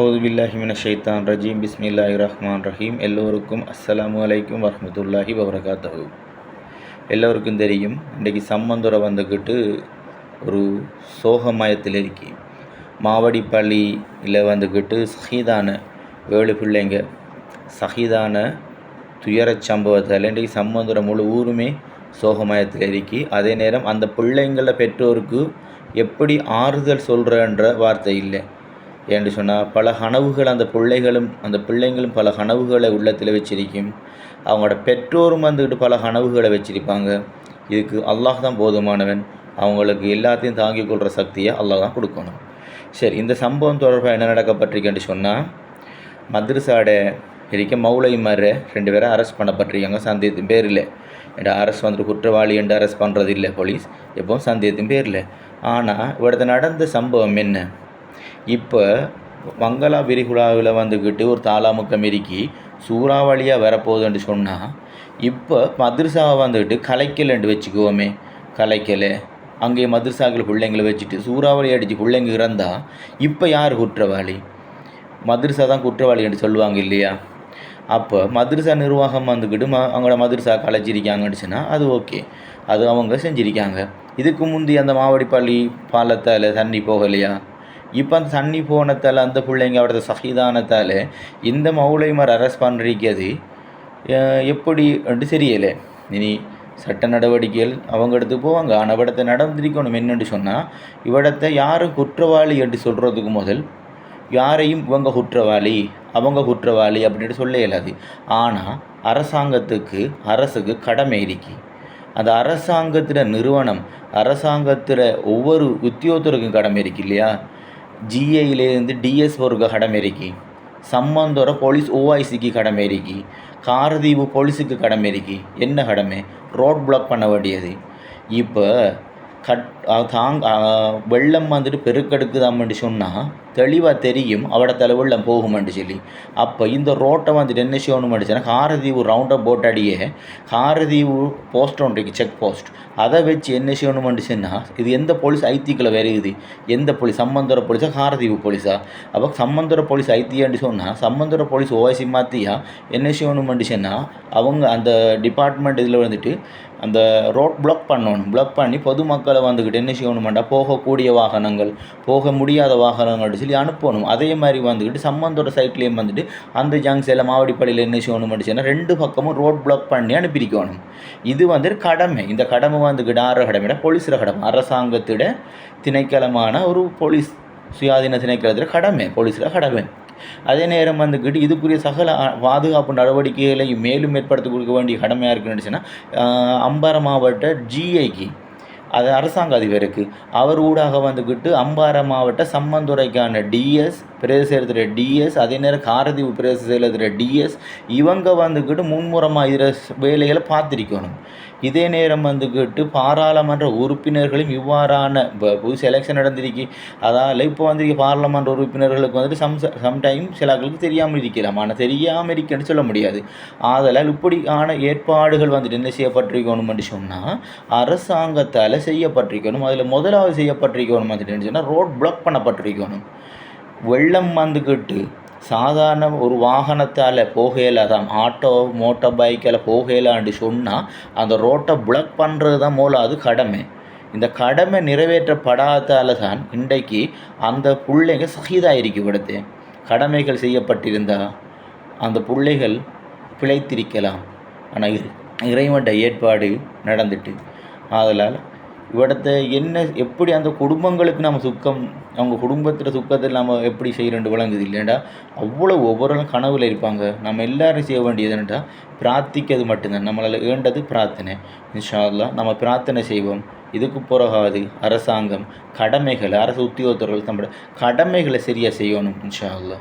ஹவுதுபில்லாஹிமின ஷைத்தான் ரஜீம் பிஸ்மில்லாஹி ரஹ்மான் ரஹீம் எல்லோருக்கும் அஸ்ஸலாமு வலைக்கும் வரமத்துல்லாஹி வபரகாத்தஹு எல்லோருக்கும் தெரியும் இன்றைக்கி சம்மந்துரை வந்துக்கிட்டு ஒரு சோகமயத்தில் இருக்கி மாவடிப்பள்ளியில் வந்துக்கிட்டு சஹீதான ஏழு பிள்ளைங்க சஹீதான துயரச் சம்பவத்தில் இன்றைக்கி சம்மந்துரை முழு ஊருமே சோகமயத்தில் இருக்கி அதே நேரம் அந்த பிள்ளைங்கள பெற்றோருக்கு எப்படி ஆறுதல் சொல்கிறன்ற வார்த்தை இல்லை ஏன்னு சொன்னால் பல கனவுகள் அந்த பிள்ளைகளும் அந்த பிள்ளைங்களும் பல கனவுகளை உள்ளத்தில் வச்சிருக்கும். அவங்களோட பெற்றோரும் வந்துக்கிட்டு பல கனவுகளை வச்சிருப்பாங்க. இதுக்கு அல்லாஹ் தான் போதுமானவன். அவங்களுக்கு எல்லாத்தையும் தாங்கிக் கொள்கிற சக்தியை அல்லாஹ் தான் கொடுக்கணும். சரி இந்த சம்பவம் தொடர்பாக என்ன நடக்கப்பட்டிருக்கேன்னு சொன்னால் மத்ரஸாட இருக்க மௌலைமார் ரெண்டு பேரும் அரெஸ்ட் பண்ணப்பட்டிருக்காங்க சந்தேகத்தின் பேரில். என்ற அரசு வந்துட்டு குற்றவாளி என்று அரெஸ்ட் பண்ணுறது இல்லை போலீஸ் எப்பவும் சந்தேகத்தின் பேரில். ஆனால் இவரது நடந்த சம்பவம் என்ன? இப்போ மங்களா விரிகுடாவில் வந்துக்கிட்டு ஒரு தாளாமுக்கம் இருக்கி சூறாவளியாக வரப்போகுதுன்ட்டு சொன்னால் இப்போ மதுரசாவை வந்துக்கிட்டு கலைக்கலைன்ட்டு வச்சுக்குவோமே கலைக்கலை. அங்கே மதுரசாக்கள் பிள்ளைங்களை வச்சுட்டு சூறாவளி அடித்து பிள்ளைங்க இறந்தால் இப்போ யார் குற்றவாளி? மதுரசா தான் குற்றவாளி சொல்லுவாங்க இல்லையா? அப்போ மதுரசா நிர்வாகம் வந்துக்கிட்டு ம அவங்களோட மதுரசா கலைச்சிருக்காங்கன்னு சொன்னால் அது ஓகே. அது அவங்க செஞ்சுருக்காங்க. இதுக்கு முந்தி அந்த மாவடிப்பள்ளி பாலத்தால் தண்ணி போகலையா? இப்போ அந்த தண்ணி போனத்தால் அந்த பிள்ளைங்க அவரது சகிதானத்தால் இந்த மௌலைமார் அரெஸ்ட் பண்ணிருக்கிறது. எப்படி என்று தெரியலை. இனி சட்ட நடவடிக்கைகள் அவங்க எடுத்து போவாங்க. ஆனால் இவடத்தை நடந்திருக்கணும் என்னென்று சொன்னால் இவடத்தை யாரும் குற்றவாளி என்று சொல்கிறதுக்கு முதல் யாரையும் இவங்க குற்றவாளி அவங்க குற்றவாளி அப்படின்ட்டு சொல்ல இயலாது. ஆனால் அரசாங்கத்துக்கு அரசுக்கு கடமை இருக்கு. அந்த அரசாங்கத்தில் நிறுவனம் அரசாங்கத்தில் ஒவ்வொரு உத்தியோகத்தருக்கும் கடமை இருக்கு இல்லையா? ജിഎയിലിരുന്ന് ഡി എസ് വർക്ക് കടമേരിക്ക് സമ്മന്തോറ പോലീസ് ഒ ഐ സിക്ക് കടമേരിക്ക് കാർദ്വീപ് പോലീസുக்கு கடமை இருக்கு என்ன கடமை ரோட் பிளாக் பண்ண வேண்டியது இப்போ கட் தாங் வெள்ளம் வந்துட்டு பெருக்கெடுக்குதாமன்னு சொன்னால் தெளிவாக தெரியும் அவடத்தில் வெள்ளம் போகுமெண்டு சொல்லி. அப்போ இந்த ரோட்டை வந்துட்டு என்ன செய்யணுமென்னு சொன்னால் காரதீவு ரவுண்ட் போட் அடியே காரதீவு போஸ்ட் ஒன்று செக் போஸ்ட் அதை வச்சு என்ன செய்யணுமென்று சொன்னால் இது எந்த போலீஸ் ஐத்தியக்கில் வருகுது? எந்த போலீஸ்? சம்பந்தர போலீஸா காரதீவு போலீஸா? அப்போ சம்பந்தர போலீஸ் ஐத்தியான்னு சொன்னால் சம்பந்தர போலீஸ் ஓஎஸ்சி மாற்றியா என்ன செய்யணுமென்று சொன்னால் அவங்க அந்த டிபார்ட்மெண்ட் இதில் வந்துட்டு அந்த ரோட் பிளாக் பண்ணணும். பிளாக் பண்ணி பொதுமக்களை வந்துக்கிட்டு என்ன செய்யணுமாண்டா போகக்கூடிய வாகனங்கள் போக முடியாத வாகனங்கள் சொல்லி அனுப்பணும். அதே மாதிரி வந்துக்கிட்டு சம்பந்தோட சைட்லேயும் வந்துட்டு அந்த ஜங்ஷனில் மாவடிப்படையில் என்ன செய்யணும்னு சொன்னால் ரெண்டு பக்கமும் ரோட் பிளாக் பண்ணி அனுப்பிக்கணும் இது வந்து கடமை. இந்த கடமை வந்துக்கிட்டு ஆற கடமையிட போலீஸில் கடமை. அரசாங்கத்திட திணைக்களமான ஒரு போலீஸ் சுயாதீன திணைக்களத்தில் கடமை. போலீஸில் கடமை. அதே நேரம் வந்துக்கிட்டு இதுக்குரிய சகல பாதுகாப்பு நடவடிக்கைகளை மேலும் ஏற்படுத்தி கொடுக்க வேண்டிய கடமையாக இருக்குன்னு சொன்னால் அம்பாறை மாவட்ட ஜிஐக்கு அது அரசாங்க அதிபருக்கு அவர் ஊடாக வந்துக்கிட்டு அம்பாறை மாவட்ட சம்மந்துறைக்கான டிஎஸ் பிரதேச செயலத்தில் டிஎஸ் அதே நேரம் காரதீவு பிரதேச செயலத்தில் டிஎஸ் இவங்க வந்துக்கிட்டு முன்முறமாக இதில் வேலைகளை பார்த்துருக்கணும். இதே நேரம் வந்துக்கிட்டு பாராளுமன்ற உறுப்பினர்களும் இவ்வாறான இப்போ புதுசு எலெக்ஷன் நடந்திருக்கு. அதால் இப்போ வந்திருக்க பாராளுமன்ற உறுப்பினர்களுக்கு வந்துட்டு சம் சம்டைம் சிலர்களுக்கு தெரியாமல் இருக்கலாம். ஆனால் தெரியாமல் இருக்கேன்னு சொல்ல முடியாது. ஆதலால் இப்படியான ஏற்பாடுகள் வந்துட்டு என்ன செய்யப்பட்டிருக்கணும்னு சொன்னால் அரசாங்கத்தால் செய்யப்பட்டிருக்கணும். அதில் முதலாவது செய்யப்பட்டிருக்கணும் வந்துட்டு சொன்னால் ரோட் பிளாக் பண்ணப்பட்டிருக்கணும். வெள்ளம் வந்துக்கிட்டு சாதாரண ஒரு வாகனத்தால் போகலாதான் ஆட்டோ மோட்டார் பைக்கில் போகையிலான்னு சொன்னால் அந்த ரோட்டை பிளாக் பண்ணுறது தான் மூலம் கடமை. இந்த கடமை நிறைவேற்றப்படாதால தான் இன்றைக்கு அந்த பிள்ளைங்க சகிதாயிருக்கு விடுத்து கடமைகள் செய்யப்பட்டிருந்தால் அந்த பிள்ளைகள் பிழைத்திருக்கலாம். ஆனால் இறைவன்ட ஏற்பாடு நடந்துட்டு. அதனால் இவடத்தை என்ன எப்படி அந்த குடும்பங்களுக்கு நம்ம சுக்கம் அவங்க குடும்பத்தில் சுக்கத்தில் நம்ம எப்படி செய்கிறேன் விளங்குது இல்லைண்டா அவ்வளோ ஒவ்வொரு கனவில் இருப்பாங்க. நம்ம எல்லோரும் செய்ய வேண்டியது என்னட்டா பிரார்த்திக்கிறது மட்டும்தான். நம்மளால் வேண்டது பிரார்த்தனை. இன்ஷால்லா நம்ம பிரார்த்தனை செய்வோம். இதுக்கு பிறகாது அரசாங்கம் கடமைகளை அரசு உத்தியோகத்தர்கள் நம்மளோட கடமைகளை சரியாக செய்யணும் இன்ஷா அல்லா